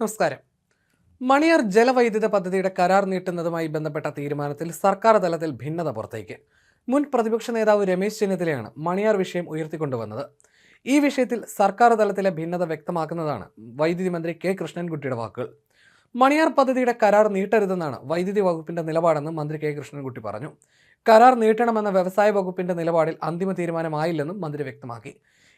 നമസ്കാരം. മണിയാർ ജലവൈദ്യുത പദ്ധതിയുടെ കരാർ നീട്ടുന്നതുമായി ബന്ധപ്പെട്ട തീരുമാനത്തിൽ സർക്കാർ തലത്തിൽ ഭിന്നത പുറത്തേക്ക്. മുൻ പ്രതിപക്ഷ നേതാവ് രമേശ് ചെന്നിത്തലയാണ് മണിയാർ വിഷയം ഉയർത്തിക്കൊണ്ടുവന്നത്. ഈ വിഷയത്തിൽ സർക്കാർ തലത്തിലെ ഭിന്നത വ്യക്തമാക്കുന്നതാണ് വൈദ്യുതി മന്ത്രി കെ കൃഷ്ണൻകുട്ടിയുടെ വാക്കുകൾ. മണിയാർ പദ്ധതിയുടെ കരാർ നീട്ടരുതെന്നാണ് വൈദ്യുതി വകുപ്പിന്റെ നിലപാടെന്ന് മന്ത്രി കെ കൃഷ്ണൻകുട്ടി പറഞ്ഞു. കരാർ നീട്ടണമെന്ന വ്യവസായ വകുപ്പിന്റെ നിലപാടിൽ അന്തിമ തീരുമാനമായില്ലെന്നും മന്ത്രി വ്യക്തമാക്കി.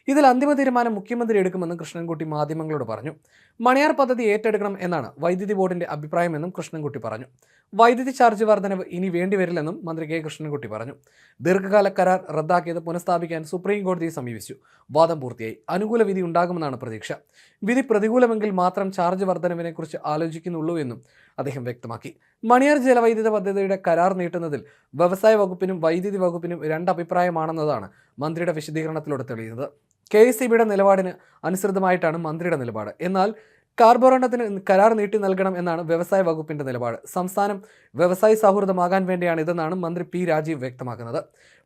ഇതിൽ അന്തിമ തീരുമാനം മുഖ്യമന്ത്രി എടുക്കുമെന്നും കൃഷ്ണൻകുട്ടി മാധ്യമങ്ങളോട് പറഞ്ഞു. മണിയാർ പദ്ധതി ഏറ്റെടുക്കണം എന്നാണ് വൈദ്യുതി ബോർഡിന്റെ അഭിപ്രായമെന്നും കൃഷ്ണൻകുട്ടി പറഞ്ഞു. വൈദ്യുതി ചാർജ് വർധനവ് ഇനി വേണ്ടിവരില്ലെന്നും മന്ത്രി കെ കൃഷ്ണൻകുട്ടി പറഞ്ഞു. ദീർഘകാല കരാർ റദ്ദാക്കിയത് പുനഃസ്ഥാപിക്കാൻ സുപ്രീം കോടതിയെ സമീപിച്ചു. വാദം പൂർത്തിയായി. അനുകൂല വിധി ഉണ്ടാകുമെന്നാണ് പ്രതീക്ഷ. വിധി പ്രതികൂലമെങ്കിൽ മാത്രം ചാർജ് വർധനവിനെക്കുറിച്ച് ആലോചിക്കുന്നുള്ളൂ എന്നും അദ്ദേഹം വ്യക്തമാക്കി. മണിയാർ ജലവൈദ്യുത പദ്ധതിയുടെ കരാർ നീട്ടുന്നതിൽ വ്യവസായ വകുപ്പിനും വൈദ്യുതി വകുപ്പിനും രണ്ട് അഭിപ്രായമാണെന്നതാണ് മന്ത്രിയുടെ വിശദീകരണത്തിലൂടെ തെളിയുന്നത്. കെ എസ് സി ബിയുടെ നിലപാടിന് അനുസൃതമായിട്ടാണ് മന്ത്രിയുടെ നിലപാട്. എന്നാൽ കാർബോറണ്ടത്തിന് കരാർ നീട്ടി നൽകണം എന്നാണ് വ്യവസായ വകുപ്പിന്റെ നിലപാട്. സംസ്ഥാനം വ്യവസായ സൗഹൃദമാകാൻ വേണ്ടിയാണ് ഇതെന്നാണ് മന്ത്രി പി രാജീവ് വ്യക്തമാക്കുന്നത്.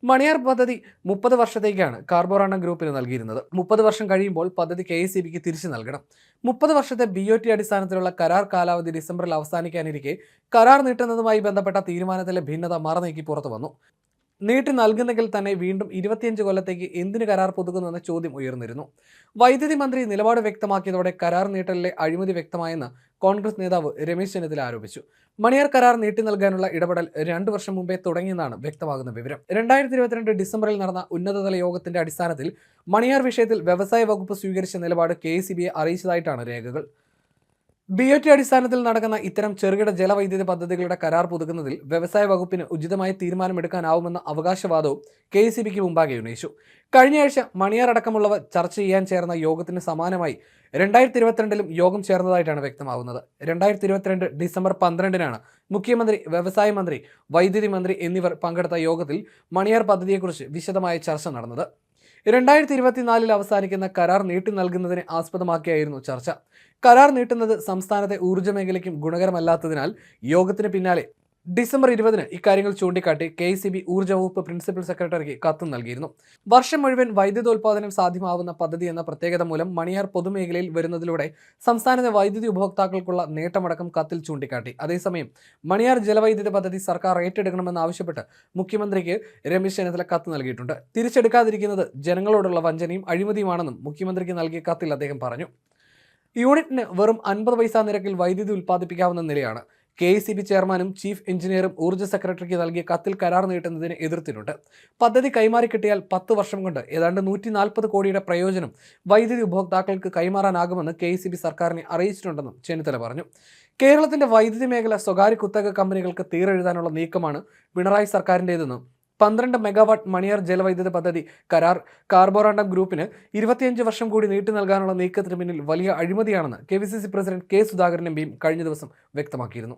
മണിയാർ പദ്ധതി മുപ്പത് വർഷത്തേക്കാണ് കാർബോറണ്ടം ഗ്രൂപ്പിന് നൽകിയിരുന്നത്. മുപ്പത് വർഷം കഴിയുമ്പോൾ പദ്ധതി കെ എസ് ബിക്ക് തിരിച്ചു നൽകണം. മുപ്പത് വർഷത്തെ ബി ഒ ടി അടിസ്ഥാനത്തിലുള്ള കരാർ കാലാവധി ഡിസംബറിൽ അവസാനിക്കാനിരിക്കെ കരാർ നീട്ടുന്നതുമായി ബന്ധപ്പെട്ട തീരുമാനത്തിലെ ഭിന്നത മറനീക്കി പുറത്തു വന്നു. നീട്ടി നൽകുന്നെങ്കിൽ തന്നെ വീണ്ടും ഇരുപത്തിയഞ്ച് കൊല്ലത്തേക്ക് എന്തിന് കരാർ പുതുക്കുന്നുവെന്ന ചോദ്യം ഉയർന്നിരുന്നു. വൈദ്യുതി മന്ത്രി നിലപാട് വ്യക്തമാക്കിയതോടെ കരാർ നീട്ടലിലെ അഴിമതി വ്യക്തമായെന്ന് കോൺഗ്രസ് നേതാവ് രമേശ് ചെന്നിത്തല ആരോപിച്ചു. മണിയാർ കരാർ നീട്ടി നൽകാനുള്ള ഇടപെടൽ രണ്ടു വർഷം മുമ്പേ തുടങ്ങിയെന്നാണ് വ്യക്തമാകുന്ന വിവരം. രണ്ടായിരത്തി ഇരുപത്തിരണ്ട് ഡിസംബറിൽ നടന്ന ഉന്നതതല യോഗത്തിന്റെ അടിസ്ഥാനത്തിൽ മണിയാർ വിഷയത്തിൽ വ്യവസായ വകുപ്പ് സ്വീകരിച്ച നിലപാട് കെ അറിയിച്ചതായിട്ടാണ് രേഖകൾ. ബി ഒ ടി അടിസ്ഥാനത്തിൽ നടക്കുന്ന ഇത്തരം ചെറുകിട ജലവൈദ്യുതി പദ്ധതികളുടെ കരാർ പുതുക്കുന്നതിൽ വ്യവസായ വകുപ്പിന് ഉചിതമായ തീരുമാനമെടുക്കാനാവുമെന്ന അവകാശവാദവും കെ സി ബിക്ക് മുമ്പാകെ ഉന്നയിച്ചു. കഴിഞ്ഞയാഴ്ച മണിയാർ അടക്കമുള്ളവ ചർച്ച ചെയ്യാൻ ചേർന്ന യോഗത്തിന് സമാനമായി രണ്ടായിരത്തി ഇരുപത്തിരണ്ടിലും യോഗം ചേർന്നതായിട്ടാണ് വ്യക്തമാവുന്നത്. രണ്ടായിരത്തി ഇരുപത്തിരണ്ട് ഡിസംബർ പന്ത്രണ്ടിനാണ് മുഖ്യമന്ത്രി വ്യവസായ മന്ത്രി വൈദ്യുതി മന്ത്രി എന്നിവർ പങ്കെടുത്ത യോഗത്തിൽ മണിയാർ പദ്ധതിയെക്കുറിച്ച് വിശദമായ ചർച്ച നടന്നത്. രണ്ടായിരത്തി ഇരുപത്തിനാലിൽ അവസാനിക്കുന്ന കരാർ നീട്ടി നൽകുന്നതിനെ ആസ്പദമാക്കിയായിരുന്നു ചർച്ച. കരാർ നീട്ടുന്നത് സംസ്ഥാനത്തെ ഊർജ മേഖലയ്ക്കും ഗുണകരമല്ലാത്തതിനാൽ യോഗത്തിന് പിന്നാലെ ഡിസംബർ ഇരുപതിന് ഇക്കാര്യങ്ങൾ ചൂണ്ടിക്കാട്ടി കെ സി ബി ഊർജ വകുപ്പ് പ്രിൻസിപ്പൽ സെക്രട്ടറിക്ക് കത്ത് നൽകിയിരുന്നു. വർഷം മുഴുവൻ വൈദ്യുതോൽപാദനം സാധ്യമാവുന്ന പദ്ധതി എന്ന പ്രത്യേകത മൂലം മണിയാർ പൊതുമേഖലയിൽ വരുന്നതിലൂടെ സംസ്ഥാനത്തെ വൈദ്യുതി ഉപഭോക്താക്കൾക്കുള്ള നേട്ടമടക്കം കത്തിൽ ചൂണ്ടിക്കാട്ടി. അതേസമയം മണിയാർ ജലവൈദ്യുത പദ്ധതി സർക്കാർ ഏറ്റെടുക്കണമെന്ന് ആവശ്യപ്പെട്ട് മുഖ്യമന്ത്രിക്ക് രമേശ് ചെന്നിത്തല കത്ത് നൽകിയിട്ടുണ്ട്. തിരിച്ചെടുക്കാതിരിക്കുന്നത് ജനങ്ങളോടുള്ള വഞ്ചനയും അഴിമതിയുമാണെന്നും മുഖ്യമന്ത്രിക്ക് നൽകിയ കത്തിൽ അദ്ദേഹം പറഞ്ഞു. യൂണിറ്റിന് വെറും അൻപത് പൈസ നിരക്കിൽ വൈദ്യുതി ഉൽപ്പാദിപ്പിക്കാവുന്ന നിലയാണ്. കെ സി ബി ചെയർമാനും ചീഫ് എഞ്ചിനീയറും ഊർജ സെക്രട്ടറിക്ക് നൽകിയ കത്തിൽ കരാർ നീട്ടുന്നതിന് എതിർത്തിട്ടുണ്ട്. പദ്ധതി കൈമാറി കിട്ടിയാൽ പത്ത് വർഷം കൊണ്ട് ഏതാണ്ട് നൂറ്റി നാൽപ്പത് കോടിയുടെ പ്രയോജനം വൈദ്യുതി ഉപഭോക്താക്കൾക്ക് കൈമാറാനാകുമെന്ന് കെ സി ബി സർക്കാരിനെ അറിയിച്ചിട്ടുണ്ടെന്നും ചെന്നിത്തല പറഞ്ഞു. കേരളത്തിന്റെ വൈദ്യുതി മേഖല സ്വകാര്യ കുത്തക കമ്പനികൾക്ക് തീരെഴുതാനുള്ള നീക്കമാണ് പിണറായി സർക്കാരിന്റെതെന്നും പന്ത്രണ്ട് മെഗാവാട്ട് മണിയാർ ജലവൈദ്യുത പദ്ധതി കരാർ കാർബോറാണ്ടം ഗ്രൂപ്പിന് ഇരുപത്തിയഞ്ച് വർഷം കൂടി നീട്ടി നൽകാനുള്ള നീക്കത്തിന് പിന്നിൽ വലിയ അഴിമതിയാണെന്ന് K president K Sudhakaran M കഴിഞ്ഞ ദിവസം വ്യക്തമാക്കിയിരുന്നു.